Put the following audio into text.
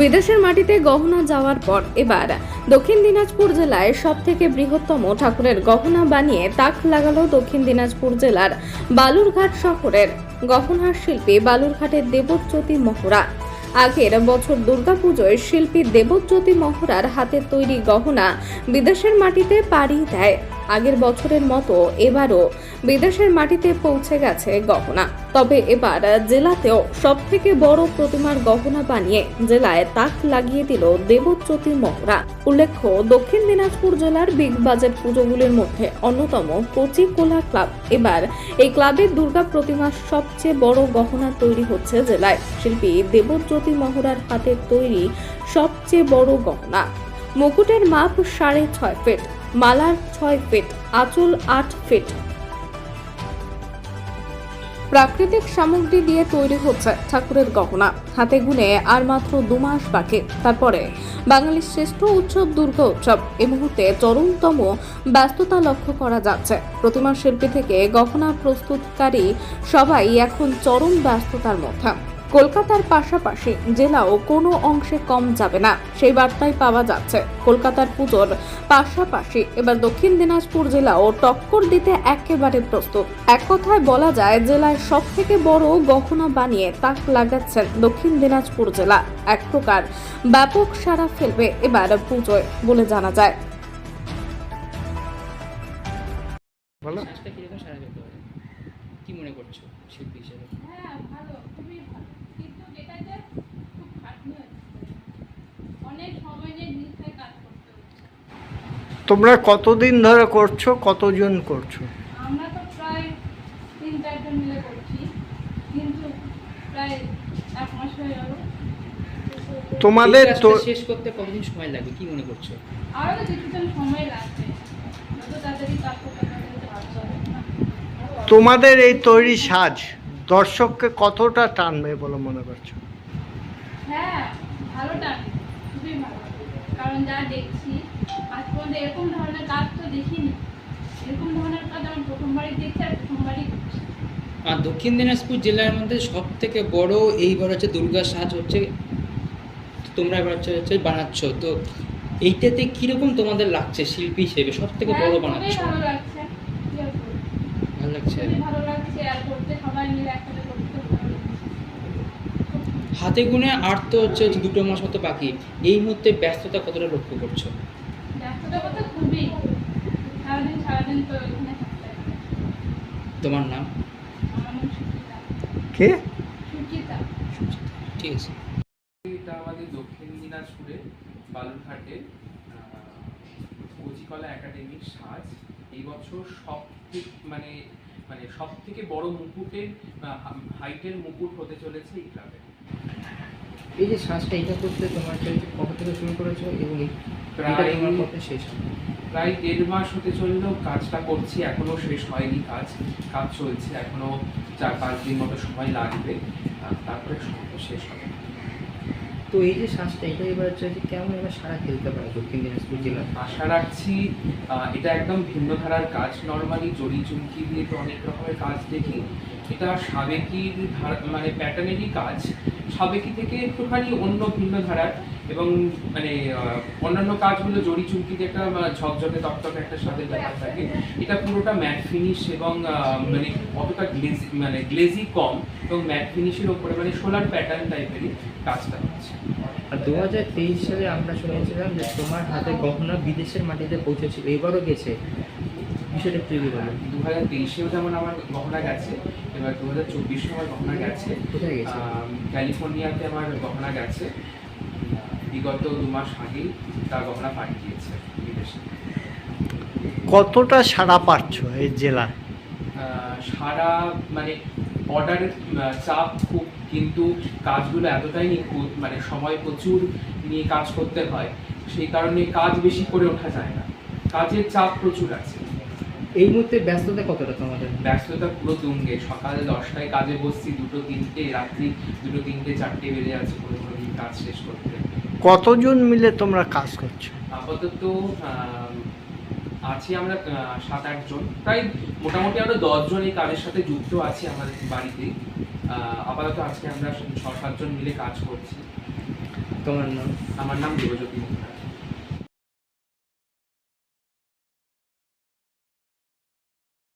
বিদেশের মাটিতে গহনা যাওয়ার পর এবার দক্ষিণ দিনাজপুর জেলায় সব থেকে বৃহত্তম ঠাকুরের গহনা বানিয়ে তাক লাগালো দক্ষিণ দিনাজপুর জেলার বালুরঘাট শহরের গহনার শিল্পী বালুরঘাটের দেবজ্যোতি মহড়া। আগের বছর দুর্গাপুজোয় শিল্পী দেবজ্যোতি মহড়ার হাতের তৈরি গহনা বিদেশের মাটিতে পাড়ি দেয়। আগের বছরের মতো এবারও বিদেশের মাটিতে পৌঁছে গেছে গহনা। তবে এবার জেলাতেও সব থেকে বড় প্রতিমার গহনা বানিয়ে জেলায় তাক লাগিয়ে দিল দেবজ্যোতি মহড়া। উল্লেখ্য, দক্ষিণ দিনাজপুর জেলার বিগ বাজেট পুজোগুলির মধ্যে অন্যতম কচি কোলা ক্লাব। এবার এই ক্লাবের দুর্গা প্রতিমার সবচেয়ে বড় গহনা তৈরি হচ্ছে জেলায়। শিল্পী দেবজ্যোতি মহড়ার হাতের তৈরি সবচেয়ে বড় গহনা। মুকুটের মাপ সাড়ে ছয় ফিট। মালার ছয় ফিট, আঁচল আট ফিট। প্রাকৃতিক সামগ্রী দিয়ে তৈরি হচ্ছে ঠাকুরের গহনা। হাতে গুনে আর মাত্র দু মাস বাকি। তারপরে বাঙালির শ্রেষ্ঠ উৎসব দুর্গা উৎসব। এই মুহূর্তে চরমতম ব্যস্ততা লক্ষ্য করা যাচ্ছে। প্রতিমা শিল্পী থেকে গহনা প্রস্তুতকারী সবাই এখন চরম ব্যস্ততার মধ্যে। কলকাতার পাশাপাশি জেলাও কোনো অংশে কম যাবে না। সেই বার্তাই পাওয়া যাচ্ছে। কলকাতার পুজোর পাশাপাশি এবার দক্ষিণ দিনাজপুর জেলাও টক্কর দিতে একেবারে প্রস্তুত। এক কথায় বলা যায় জেলায় সব থেকে বড় গহনা বানিয়ে তাক লাগাচ্ছেন দক্ষিণ দিনাজপুর জেলা। এক প্রকার ব্যাপক সারা ফেলবে এবার পুজোয় বলে জানা যায়। কি মনে করছ শিল্পী হিসেবে? হ্যাঁ ভালো খুবই ভালো। কিন্তু খুব খাটনি হচ্ছে। অনেক সময় নিয়ে জিনিসটায় কাজ করতে হচ্ছে। তোমরা কতদিন ধরে করছ? কতজন করছ? আমরা তো প্রায় তিন চারজন মিলে করছি কিন্তু প্রায় এক মাস হয়ে গেল। তোমাদের তো শেষ করতে কতদিন সময় লাগবে কি মনে করছ? আরও তো কিছুদিন সময় লাগবে। যত তাড়াতাড়ি কাজ করতে তোমাদের এই তৈরি সাজ দর্শককে কতটা টানবে বলে মনে করছ? হ্যাঁ ভালো টানে খুবই ভালো। কারণ যা দেখছি আজ পর্যন্ত এরকম ধরনের কাজ তো দেখিনি। এরকম ধরনের কাজ আমি প্রথমবারই দেখছি আর প্রথমবারই আর দক্ষিণ দিনাজপুর জেলার মধ্যে সব থেকে বড় এইবার হচ্ছে দুর্গা সাজ হচ্ছে তোমরা এবার হচ্ছে হচ্ছে বানাচ্ছ। তো এইটাতে কীরকম তোমাদের লাগছে শিল্পী হিসেবে? সব থেকে বড় হ্যাঁ, বানাচ্ছ? ভালো লাগছে। লাগছে। হাতে গুনে আর তো হচ্ছে দুটো মাস মতো বাকি। এই মুহূর্তে ব্যস্ততা কতটা লক্ষ্য করছ? ব্যস্ততা কথা খুবই। সারাদিন সারাদিন তো ওইখানে থাকতে। তোমার নাম? কে? ঠিক আছে। এটা আমাদের দক্ষিণ দিনাজপুরে বালুরঘাটে কচিকলা একাডেমির সাজ। এই বছর সব মানে মানে সব থেকে বড় মুকুটের হাইটের মুকুট হতে চলেছে এই ক্লাবে। এই যে শ্বাসটা এটা করতে তোমার কখন থেকে শুরু করেছ এবং এই প্রায় কত শেষ প্রায় দেড় মাস হতে চললেও কাজটা করছি এখনও শেষ হয়নি কাজ কাজ চলছে এখনও চার পাঁচ দিন মতো সময় লাগবে তারপরে শেষ হবে। তো এই যে শ্বাসটা, এটা এবার হচ্ছে যে কেমন এবার সারা খেলতে পারে দক্ষিণ দিনাজপুর জেলা আশা রাখছি এটা একদম ভিন্ন ধারার কাজ। নর্মালি জড়ি চুমকি দিয়ে তো অনেক রকমের কাজ দেখি। এটা সাবেকির ধারা মানে প্যাটার্নেরই কাজ সাবেকি থেকে একটুখানি অন্য ভিন্ন ধারার এবং মানে অন্যান্য কাজগুলো জড়ি চুমকিতে একটা ঝকঝকে তকতকে একটা সাথে ব্যাপার থাকে। এটা পুরোটা ম্যাট ফিনিশ এবং মানে অতটা গ্লেজি মানে গ্লেজি কম এবং ম্যাট ফিনিশের ওপরে মানে সোলার প্যাটার্ন টাইপেরই কাজটা হচ্ছে। আর দু হাজার তেইশ সালে আমরা শুনেছিলাম যে তোমার হাতে গহনা বিদেশের মাটিতে পৌঁছেছিল। এবারও গেছে। বিষয়টা একটু দু হাজার তেইশেও যেমন আমার গহনা গেছে এবার দু হাজার চব্বিশে আমার গহনা গেছে। ক্যালিফোর্নিয়াতে আমার গহনা গেছে। বিগত দু মাস আগেই তার গহনা পাঠিয়েছে বিদেশে। কতটা সাড়া পাচ্ছ এই জেলায়? আহ, সারা মানে অর্ডারের চাপ খুব কিন্তু কাজগুলো এতটাই নিখুঁত মানে সময় প্রচুর নিয়ে কাজ করতে হয় সেই কারণে কাজ বেশি করে ওঠা যায় না। কাজের চাপ প্রচুর আছে। এই মুহূর্তে ব্যস্ততা কতটা তোমাদের? ব্যস্ততা পুরো তুঙ্গে। সকাল দশটায় কাজে বসছি দুটো তিনটে রাত্রি দুটো তিনটে চারটে বেজে যাচ্ছে কোনো কোনো দিন কাজ শেষ করতে। কতজন মিলে তোমরা কাজ করছ? আপাতত আছি আমরা সাত আটজন প্রায় মোটামুটি আমরা দশজন এই কাজের সাথে যুক্ত আছি আমাদের বাড়িতে। আপাতত আজকে আমরা ছ সাতজন মিলে কাজ করছি। তোমার নাম? আমার নাম দেবজ্যোতি মুখার্জি